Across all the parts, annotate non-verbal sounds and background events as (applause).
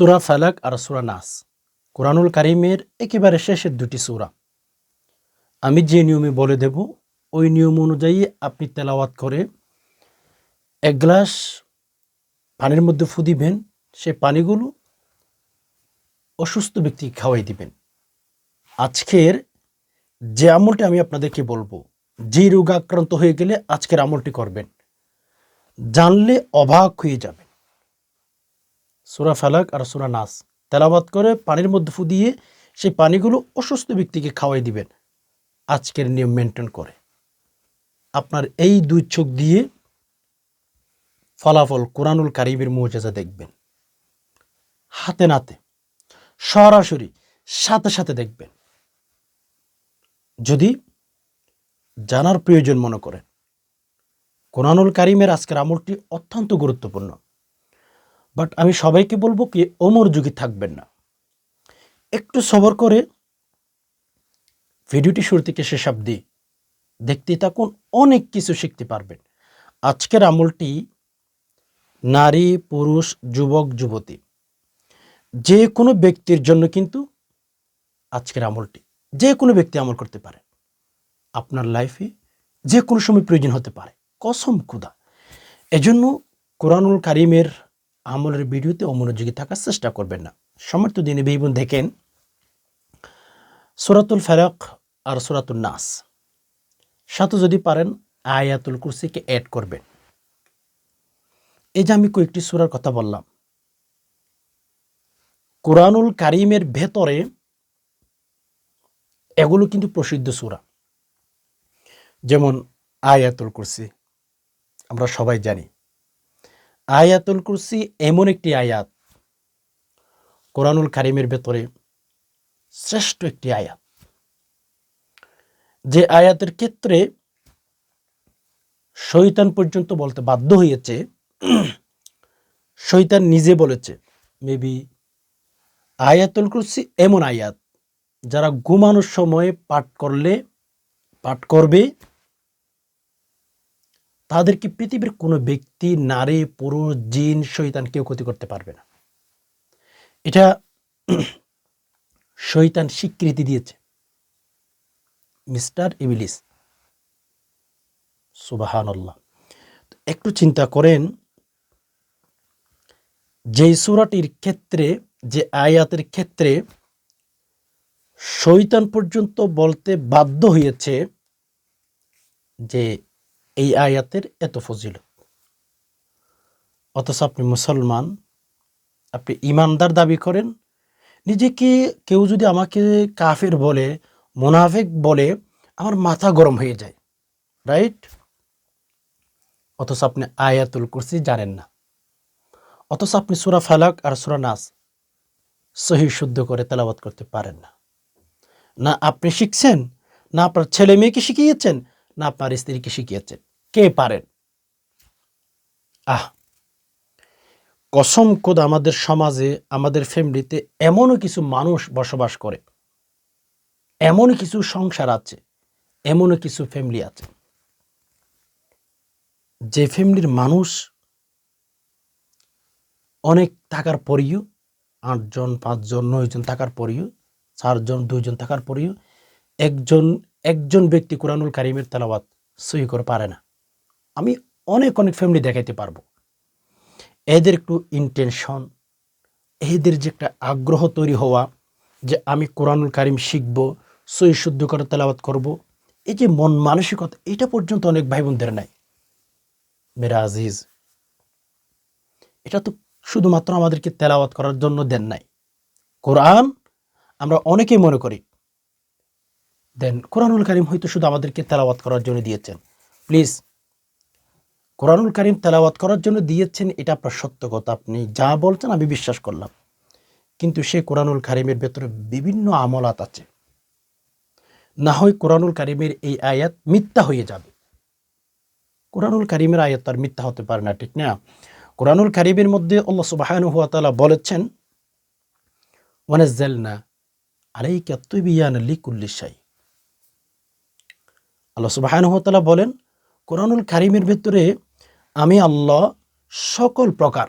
সুরা ফালাক আর সুরা নাস। কোরআনুল কারিমের একেবারে শেষের দুটি সুরা। আমি যে নিয়মে বলে দেব, ওই নিয়ম অনুযায়ী আপনি তেলাওয়াত করে এক গ্লাস পানির মধ্যে ফু দিবেন, সে পানিগুলো অসুস্থ ব্যক্তি খাওয়াই দিবেন। আজকের যে আমলটি আমি আপনাদেরকে বলব, যে রোগ আক্রান্ত হয়ে গেলে আজকের আমলটি করবেন। জানলে অবাক হয়ে যাবেন। সুরা ফালাক আর সুরা নাস। তেলাবাত করে পানির মধ্যে ফু দিয়ে সেই পানিগুলো অসুস্থ ব্যক্তিকে খাওয়াই দিবেন। আজকের নিয়ম মেনটেন করে। আপনার এই দুই চোখ দিয়ে ফলাফল কোরআনুল কারিমের মৌজাজা দেখবেন। হাতে নাতে, সরাসরি সাথে সাথে দেখবেন। যদি জানার প্রয়োজন মনে করেন, কোরআনুল কারিমের আজকের আমলটি অত্যন্ত গুরুত্বপূর্ণ। বাট আমি সবাইকে বলব কি, অমর যুগে থাকবেন না। একটু সবর করে ভিডিওটি শুরু থেকে শেষ অব্দি দেখতে থাকুন, অনেক কিছু শিখতে পারবেন। আজকের আমলটি নারী, পুরুষ, যুবক, যুবতী, যে কোনো ব্যক্তির জন্য কিন্তু আজকের আমলটি। যে কোনো ব্যক্তি আমল করতে পারে। আপনার লাইফে যে কোনো সময় প্রয়োজন হতে পারে। কসম ক্ষুধা এজন্য কোরআনুল কারিমের আমলের ভিডিওতে অমনোযোগী থাকার চেষ্টা করবেন না। সমর্থ দিনে বেইবুন দেখেন, সুরাতুল ফারাক আর সুরাতুল নাস, সাথে যদি পারেন আয়াতুল কুরসিকে অ্যাড করবেন। এই যে আমি কয়েকটি সুরার কথা বললাম। কোরআনুল কারিমের ভেতরে এগুলো কিন্তু প্রসিদ্ধ সুরা। যেমন আয়াতুল কুরসি, আমরা সবাই জানি। আয়াতুল কুরসি এমন একটি আয়াত, কোরআনুল কারিমের ভেতরে শ্রেষ্ঠ একটি আয়াত। যে আয়াতের ক্ষেত্রে শৈতান পর্যন্ত বলতে বাধ্য হয়েছে শৈতান নিজে বলেছে মেবি আয়াতুল কুরসি এমন আয়াত, যারা ঘুমানোর সময় পাঠ করলে, পাঠ করবে তাদেরকে পৃথিবীর কোনো ব্যক্তি, নারী, পুরুষ, জিন শৈতান কেউ ক্ষতি করতে পারবে না। এটা (clears throat) শৈতান স্বীকৃতি দিয়েছে। মিস্টার ইবিলিস। সুবাহান একটু চিন্তা করেন, যেই সুরাটির ক্ষেত্রে, যে আয়াতের ক্ষেত্রে শৈতান পর্যন্ত বলতে বাধ্য হয়েছে যে এই আয়াতের এত ফজিল অথচ আপনি মুসলমান, আপনি ইমানদার দাবি করেন, নিজেকে কেউ যদি আমাকে কাফের বলে, মোনাফেক বলে, আমার মাথা গরম হয়ে যায়, রাইট? অথচ আপনি আয়াতুল কুরসি জানেন না। অথচ আপনি সুরা ফালাক আর সুরা নাস সহি শুদ্ধ করে তেলাবাত করতে পারেন না। না আপনি শিখছেন, না আপনার ছেলে মেয়েকে শিখিয়েছেন, না আপনার স্ত্রীকে শিখিয়েছেন। কে পারেন? আহ, কসম কোদ আমাদের সমাজে, আমাদের ফ্যামিলিতে এমনও কিছু মানুষ বসবাস করে এমন কিছু সংসার আছে, এমনও কিছু ফ্যামিলি আছে। যে ফ্যামিলির মানুষ অনেক থাকার পরেও, আটজন, পাঁচজন, নয়জন থাকার পরেও, চারজন, দুইজন থাকার পরেও, একজন একজন ব্যক্তি কোরআনুল কারিমের তেলাওয়াত সহি করে পারে না। আমি অনেক অনেক ফ্যামিলি দেখাইতে পারব। এদের একটু ইন্টেনশন এদের যে একটা আগ্রহ তৈরি হওয়া, যে আমি কোরআনুল কারিম শিখব সই শুদ্ধ করে তেলাওয়াত করব, এই যে মন মানসিকতা, এটা পর্যন্ত অনেক ভাই বোনদের নাই। মেরা আজিজ, এটা তো শুধুমাত্র আমাদেরকে তেলাওয়াত করার জন্য দেন নাই। কোরআন আমরা অনেকেই মনে করি, দেন কোরআনুল কারিম হয়তো শুধু আমাদেরকে তেলাওয়াত করার জন্য দিয়েছেন। প্লিজ কোরআনুল কারিম তেলাওয়াত করার জন্য দিয়েছেন, এটা আপনার সত্য কথা। আপনি যা বলছেন আমি বিশ্বাস করলাম। কিন্তু সে কোরআনুল কারিমের ভেতরে বিভিন্ন আমলাত আছে। না হয় কোরআনুল কারিমের এই আয়াত মিথ্যা হয়ে যাবে। কোরআনুল কারিমের আয়াত তার মিথ্যা হতে পারে না, ঠিক না? কোরআনুল কারিমের মধ্যে আল্লাহ সুবাহানু হুয়া তালা বলেছেন, ওয়ানাজ্জালনা আলাইকা তুবিয়ান লিকুল্লি শাই। আল্লাহ সুবাহানু হুয়া তালা বলেন, কোরআনুল কারিমের ভেতরে আমি আল্লাহ সকল প্রকার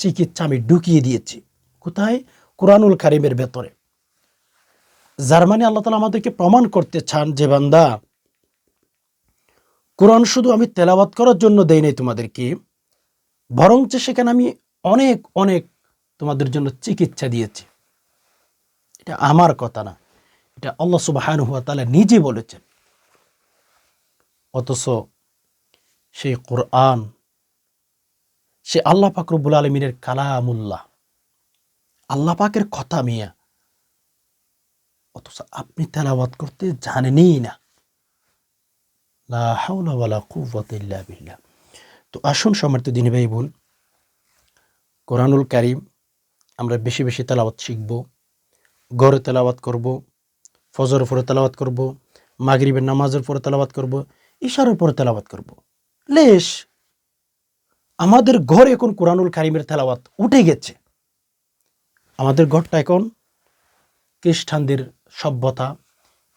চিকিৎসা আমি ঢুকিয়ে দিয়েছি। কোথায়? কোরআনুল কারিমের ভেতরে। যার মানে আল্লাহ তালা আমাদেরকে প্রমাণ করতে চান যে বান্দা, কোরআন শুধু আমি তেলাওয়াত করার জন্য দেই নাই তোমাদেরকে, বরঞ্চ সেখানে আমি অনেক অনেক তোমাদের জন্য চিকিৎসা দিয়েছি। এটা আমার কথা না, এটা আল্লাহ সুবাহান হুয়া নিজে বলেছেন। অথচ সেই কোরআন, সে আল্লাহ পাকরবুল আলমিনের কালামুল্লাহ। আল্লাহ পাকের কথা মিয়া। অথচ আপনি তেলাওয়াত করতে জানেনই না। তো আসুন সমর্থ দিনী ভাই বোন, কোরআনুল কারিম আমরা বেশি বেশি তেলাওয়াত শিখব গড়ে তেলাওয়াত করব ফজর পরে তেলাওয়াত করব, মাগরিবের নামাজের পরে তেলাওয়াত করব ইশারের পরে তেলাওয়াত করব। লেশ। আমাদের ঘর এখন কোরআনুল কারিমের তেলাওয়াত উঠে গেছে। আমাদের ঘরটা এখন খ্রিস্টানদের সভ্যতা,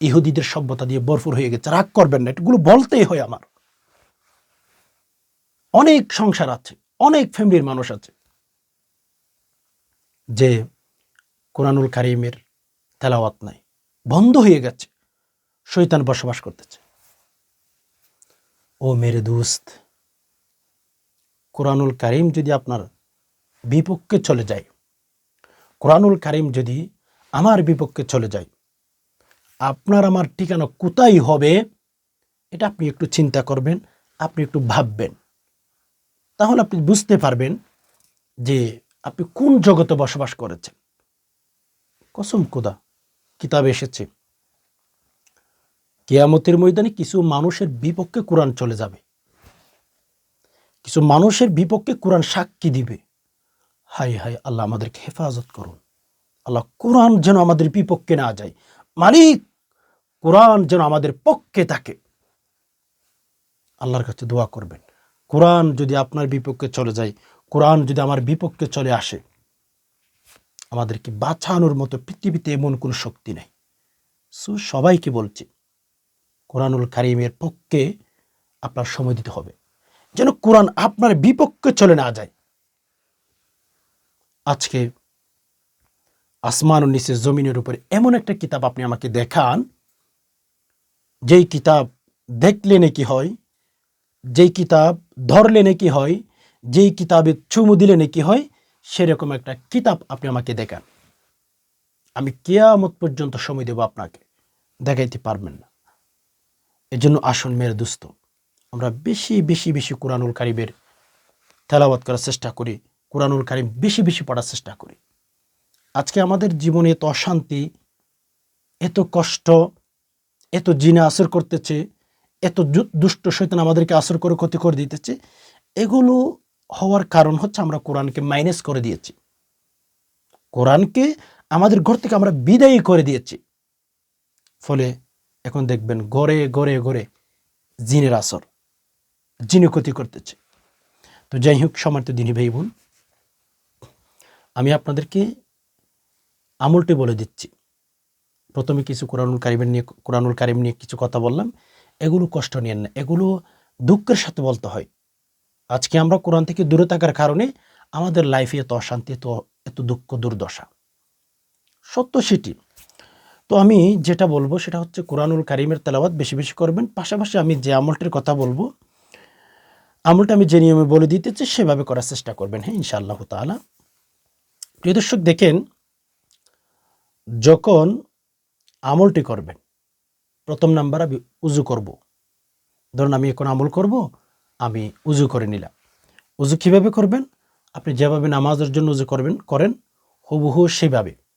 ইহুদিদের সভ্যতা দিয়ে ভরপুর হয়ে গেছে। রাগ করবেন না এগুলো বলতেই হয় আমার। অনেক সংসার আছে, অনেক ফ্যামিলির মানুষ আছে যে কোরআনুল কারিমের তেলাওয়াত নাই, বন্ধ হয়ে গেছে শৈতান বসবাস করতেছে। ও মেরে দোস্ত। কোরআনুল কারিম যদি আপনার বিপক্ষে চলে যায়, কোরআনুল কারিম যদি আমার বিপক্ষে চলে যায়, আপনার আমার ঠিকানা কোথায় হবে, এটা আপনি একটু চিন্তা করবেন, আপনি একটু ভাববেন। তাহলে আপনি বুঝতে পারবেন যে আপনি কোন জগতে বসবাস করেছেন। কসম কোদা কিতাবে এসেছে। কেয়ামতের ময়দানে কিছু মানুষের বিপক্ষে কোরআন চলে যাবে। কিছু মানুষের বিপক্ষে কোরআন সাক্ষী দিবে। হাই হাই আল্লাহ আমাদেরকে হেফাজত করুন। আল্লাহ কোরআন যেন আমাদের বিপক্ষে না যায়। মালিক, কোরআন যেন আমাদের পক্ষে থাকে। আল্লাহর কাছে দোয়া করবেন। কোরআন যদি আপনার বিপক্ষে চলে যায়, কোরআন যদি আমার বিপক্ষে চলে আসে, আমাদেরকে বাঁচানোর মতো পৃথিবীতে এমন কোনো শক্তি নেই। সো সবাইকে বলছি কোরআনুল কারিমের পক্ষে আপনার সময় দিতে হবে। যেন কোরআন আপনার বিপক্ষে চলে না যায়। আজকে আসমান নিচে জমিনের উপরে এমন একটা কিতাব আপনি আমাকে দেখান, যেই কিতাব দেখলে নাকি হয়, যেই কিতাব ধরলে নাকি হয়, যেই কিতাবে চুমু দিলে নাকি হয়, সেরকম একটা কিতাব আপনি আমাকে দেখান। আমি কেয়ামত পর্যন্ত সময় দেব আপনাকে। দেখাইতে পারবেন না। এজন্য আসুন মেয়ের দুস্থ আমরা বেশি বেশি বেশি কোরআনুল কারিমের তেলাওয়াত করার চেষ্টা করি, কোরআনুল কারিম বেশি বেশি পড়ার চেষ্টা করি। আজকে আমাদের জীবনে এত অশান্তি, এত কষ্ট, এত জিনে আসর করতেছে, এত দুষ্ট শৈতান আমাদেরকে আসর করে ক্ষতি করে দিতেছে, এগুলো হওয়ার কারণ হচ্ছে আমরা কোরআনকে মাইনাস করে দিয়েছি। কোরআনকে আমাদের ঘর থেকে আমরা বিদায়ী করে দিয়েছি। ফলে এখন দেখবেন গড়ে গড়ে গড়ে জিনের আসর জিনে ক্ষতি করতেছে। তো যাই হোক, সমার্থ দিনী ভাই বোন, আমি আপনাদেরকে আমলটি বলে দিচ্ছি। প্রথমে কিছু কোরআনুল কারিমের নিয়ে, কোরআনুল কারিম নিয়ে কিছু কথা বললাম। এগুলো কষ্ট নিয়েন না, এগুলো দুঃখের সাথে বলতে হয়। আজকে আমরা কোরআন থেকে দূরে থাকার কারণে আমাদের লাইফে এত অশান্তি, এত এত দুঃখ, দুর্দশা। সত্য সেটি। তো আমি যেটা বলব সেটা হচ্ছে কোরআনুল কারিমের তেলাওয়াত বেশি বেশি করবেন। পাশাপাশি আমি যে আমলটির কথা বলব, আমলটা আমি যে নিয়মে বলে দিতেছি সেভাবে করার চেষ্টা করবেন হ্যাঁ ইনশাআল্লাহ তাআলা। প্রিয় দর্শক, দেখেন, যখন আমলটি করবেন, প্রথম নাম্বার আমি উজু করব। ধরুন আমি এখন আমল করব, আমি উজু করে নিলাম। উজু কীভাবে করবেন? আপনি যেভাবে নামাজের জন্য উজু করবেন, করেন, হুবহু সেভাবে।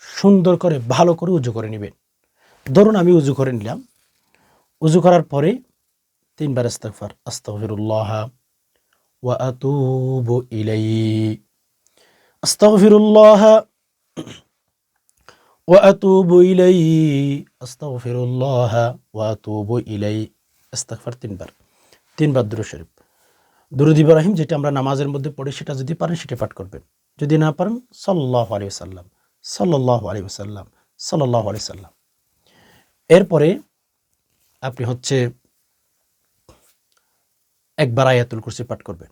সুন্দর করে, ভালো করে উজু করে নেবেন। ধরুন আমি উজু করে নিলাম। উজু করার পরে তিনবার ইস্তাগফার, আস্তাগফিরুল্লাহ, ওয়া আতুবু ইলাই আস্তাগফিরুল্লাহ, ওয়া আতুবু ইলাই আস্তাগফিরুল্লাহ, ওয়া আতুবু ইলাই আস্তফার তিনবার। তিনবার দুরু শরীফ। দুরুদ ইব্রাহিম, যেটা আমরা নামাজের মধ্যে পড়ি, সেটা যদি পারেন সেটা পাঠ করবেন। যদি না পারেন সাল্লাহ আলিয়া সাল্লাম সাল্লাল্লাহু আলাইহি ওয়াসাল্লাম সাল্লাল্লাহু আলাইহি সাল্লাম এরপরে আপনি হচ্ছে একবার আয়াতুল কুরসি পাঠ করবেন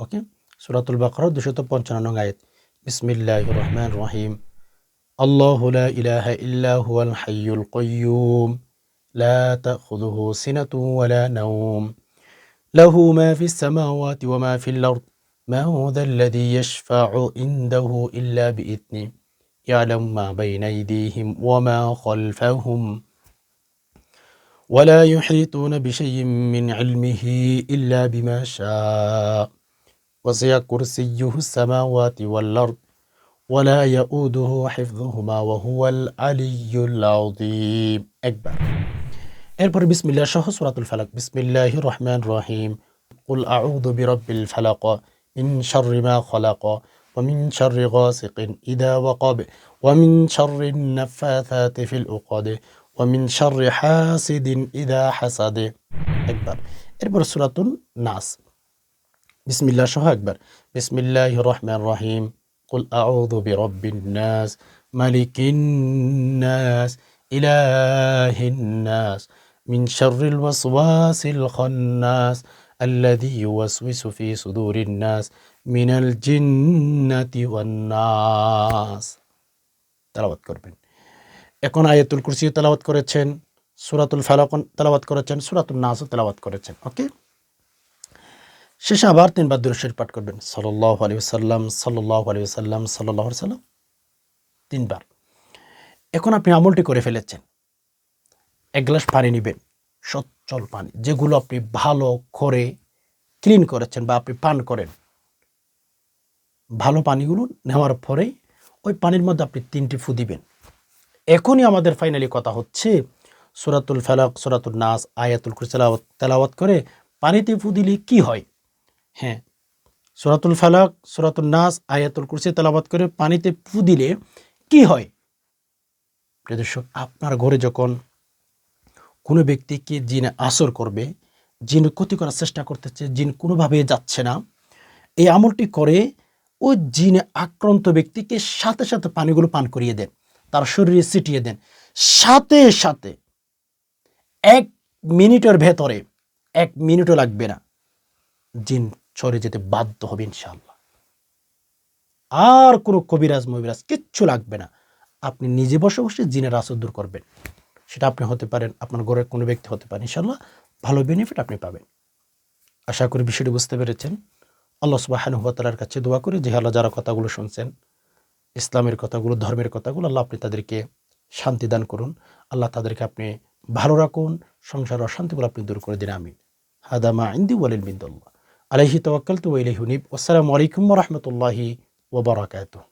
ওকে সুরাতুল বাকর দুশত পঞ্চান্ন নং আয়াত বিসমিল্লাহ রহমান রহিম আল্লাহ লা ইলাহা ইল্লা হুয়াল হাইয়ুল কাইয়্যুম لا تأخذه سنة ولا نوم له ما في السماوات وما في الأرض ما هو ذا الذي يشفع عنده إلا بإذنه يعلم ما بين أيديهم وما خلفهم ولا يحيطون بشيء من علمه إلا بما شاء وسع كرسيه السماوات والأرض ولا يؤوده حفظهما وهو العلي العظيم أكبر এরপরে বিসমিল্লাহ সহ সুরাতুল ফালাক বিসমিল্লাহ রহমান রহিম قل أعوذ برب الفلق من شر ما خلق ومن شر غاسق إذا وقب ومن شر النفاثات في العقد ومن شر حاسد إذا حسد একবার এরপর সুরাতুল নাস বিসমিল্লাহ সহ একবার বিসমিল্লাহ রহমান রহিম قل أعوذ برب الناس ملك الناس إله الناس من شر الوسواس الخناس الذي يوسوس في صدور الناس من الجنة والناس তেলাওয়াত করবেন এখন আয়াতুল কুরসি তেলাওয়াত করেছেন সুরাতুল ফালাক তেলাওয়াত করেছেন সুরাতুল নাসও তেলাওয়াত করেছেন ওকে শেষে আবার তিনবার দুরুশের পাঠ করবেন সাল্লাহ আলী সাল্লাম সাল্লাহ আলী সাল্লাম সাল্লাহ সাল্লাম তিনবার এখন আপনি আমলটি করে ফেলেছেন এক গ্লাস পানি নেবেন সচ্ছল পানি, যেগুলো আপনি ভালো করে ক্লিন করেছেন বা আপনি পান করেন। ভালো পানিগুলো নেওয়ার পরেই ওই পানির মধ্যে আপনি তিনটি ফু দিবেন। এখনই আমাদের ফাইনালি কথা হচ্ছে, সুরাতুল ফালাক সুরাতুল নাস, আয়াতুল কুরসালাওয়াত তেলাওয়াত করে পানিতে ফু দিলে কি হয়? হ্যাঁ সুরাতুল ফালাক সুরাতুল নাস, আয়াতুল কুরসি তেলাওয়াত করে পানিতে ফু দিলে কী হয়? প্রিয় দর্শক, আপনার ঘরে যখন কোনো ব্যক্তিকে জিনে আসর করবে, জিন ক্ষতি করার চেষ্টা করতেছে, জিন কোনোভাবে যাচ্ছে না। এই আমলটি করে ওই জিনে আক্রান্ত ব্যক্তিকে সাথে সাথে পানিগুলো পান করিয়ে দেন, তার শরীরে ছিটিয়ে দেন। সাথে সাথে এক মিনিটের ভেতরে, এক মিনিটও লাগবে না, জিন সরে যেতে বাধ্য হবে ইনশাল্লাহ আর কোনো কবিরাজ, মবিরাজ কিচ্ছু লাগবে না। আপনি নিজে বসে বসে জিনের আসর দূর করবেন। সেটা আপনি হতে পারেন, আপনার ঘরের কোনো ব্যক্তি হতে পারেন ইনশাল্লাহ ভালো বেনিফিট আপনি পাবেন। আশা করি বিষয়টি বুঝতে পেরেছেন। আল্লাহ সুবাহানুভতালার কাছে দোয়া করে যে আল্লাহ যারা কথাগুলো শুনছেন, ইসলামের কথাগুলো, ধর্মের কথাগুলো, আল্লাহ আপনি তাদেরকে শান্তি দান করুন। আল্লাহ তাদেরকে আপনি ভালো রাখুন, সংসার অশান্তিগুলো আপনি দূর করে দিন, আমিন। হাদামা ইন্দি ওয়ালিল বিন্দুল্লাহ আলহি তওয়াক্কাল তু ইলাইহি হুনিব আসসালামু আলাইকুম ওয়া রাহমাতুল্লাহি ওয়া বারাকাতুহু।